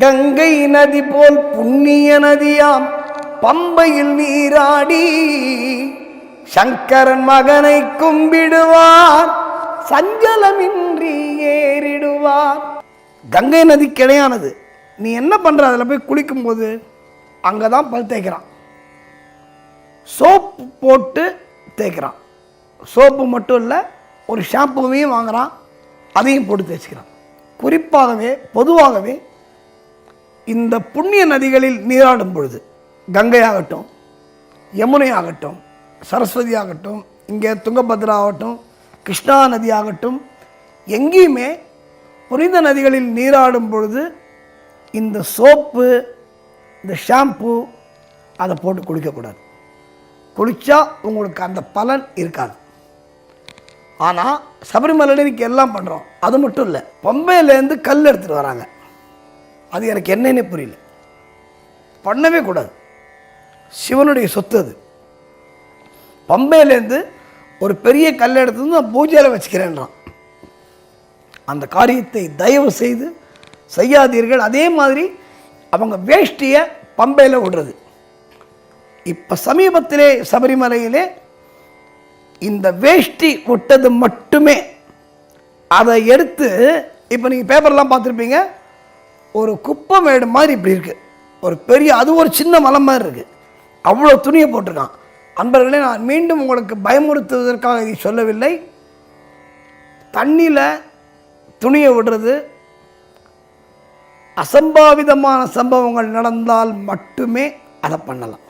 கங்கை நதி போல் புண்ணிய நதியாம் பம்பையில் நீராடி சங்கரன் மகனை கும்பிடுவார் சஞ்சலமின்றி ஏறிடுவார். கங்கை நதி கிடையானது நீ என்ன பண்ற? அதில் போய் குளிக்கும்போது அங்கே தான் பல் தேய்க்கிறான். சோப்பு போட்டு தேய்க்கிறான். சோப்பு மட்டும் இல்லை ஒரு ஷாம்புவையும் வாங்குறான். அதையும் போட்டு தேய்ச்சிக்கிறான். குறிப்பாகவே பொதுவாகவே இந்த புண்ணிய நதிகளில் நீராடும் பொழுது கங்கை ஆகட்டும் யமுனை ஆகட்டும் சரஸ்வதி ஆகட்டும் இங்கே துங்கபத்ரா ஆகட்டும் கிருஷ்ணா நதி ஆகட்டும் எங்கேயுமே புனித நதிகளில் நீராடும் பொழுது இந்த சோப்பு இந்த ஷாம்பு அதை போட்டு குளிக்கக்கூடாது. குளித்தா உங்களுக்கு அந்த பலன் இருக்காது. ஆனால் சபரிமலையில் இன்னைக்கு எல்லாம் பண்ணுறோம் அது மட்டும் இல்லை பொம்பையிலேருந்து கல் எடுத்துகிட்டு வராங்க. அது எனக்கு என்னன்னே புரியல. பண்ணவே கூடாது. சிவனுடைய சொத்து அது. பம்பையிலேருந்து ஒரு பெரிய கல் எடுத்து நான் பூஜையில் வச்சுக்கிறேன்றான் அந்த காரியத்தை தயவு செய்து செய்யாதீர்கள். அதே மாதிரி அவங்க வேஷ்டியை பம்பையில் விடுறது. இப்போ சமீபத்திலே சபரிமலையிலே இந்த வேஷ்டி விட்டது மட்டுமே. அதை எடுத்து இப்போ நீங்கள் பேப்பர்லாம் பார்த்துருப்பீங்க. ஒரு குப்பை மேடு மாதிரி இப்படி இருக்குது ஒரு பெரிய அது ஒரு சின்ன மலை மாதிரி இருக்குது அவ்வளோ துணியை போட்டிருக்கான். அன்பர்களே நான் மீண்டும் உங்களுக்கு பயமுறுத்துவதற்காக இதை சொல்லவில்லை. தண்ணியில் துணியை விடுறது அசம்பாவிதமான சம்பவங்கள் நடந்தால் மட்டுமே அதை பண்ணலாம்.